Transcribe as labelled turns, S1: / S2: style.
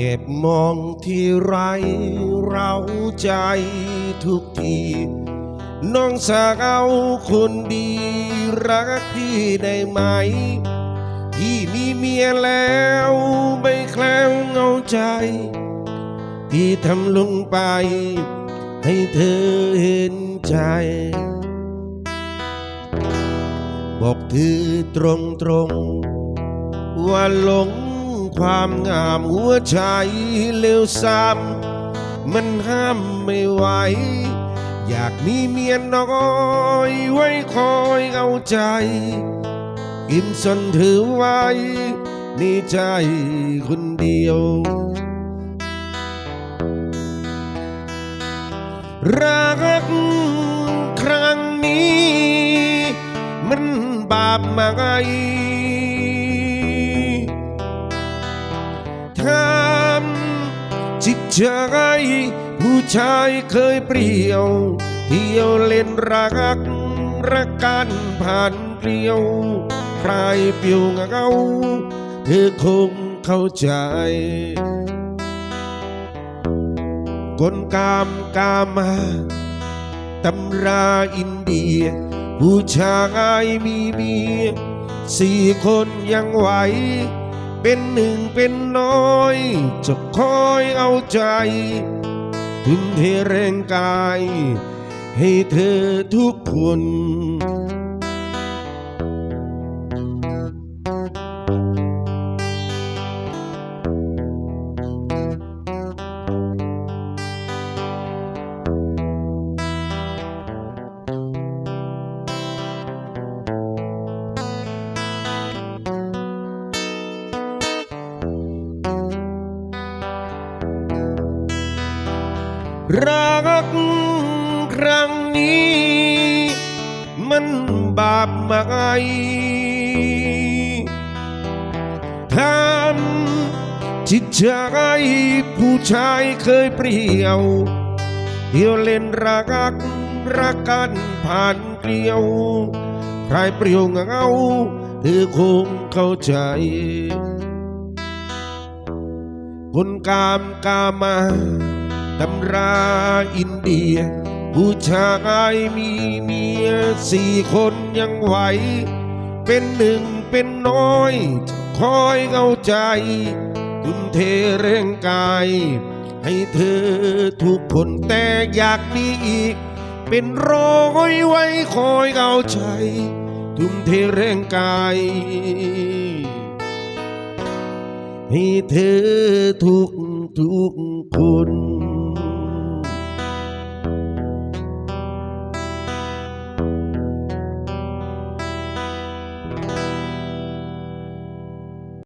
S1: แอบมองที่ไรเราใจทุกที น้องสาวคนดีรักพี่ได้ไหม พี่มีเมียแล้วไม่แคล้วเงาใจที่ทำลงไปให้เธอเห็นใจ บอกเธอตรงตรงๆว่าหลง ความงามหัวใจเลวซ้ำมันห้ามไม่ไหว อยากมีเมียน้อยไว้คอยเอาใจ กินสนถือไว้ในใจคนเดียว รักครั้งนี้ มันบาปมาไงำจิตใจผู้ชายเคยเปรี่ยว เที่ยวเล่นรัก รักกันผ่านเกลียว ใครเปียวเงาเธอคงเข้าใจกลกามกามาตำราอินเดีย ผู้ชายมีเมียสี่คนยังไหว เป็นหนึ่งเป็นน้อย จะคอยเอาใจทุ่มเทแรงกาย ให้เธอทุกคน รักครั้งนี้ มันบาปมากทำจิตใจผู้ชายเคยเปรี่ยวเที่ยวเล่นรักรักกันผ่านเกลียว ใครเปรี่ยวเงาเธอคงเข้าใจ คนกามกามา ตำราอินเดีย ผู้ชายมีเมียสี่คนยังไหว เป็นหนึ่งเป็นน้อย คอยเอาใจทุ่มเทแรงกาย ให้เธอทุกคนแต่อยากมีอีก เป็นร้อยไว้คอยเอาใจทุ่มเทแรงกายให้เธอทุกทุกคน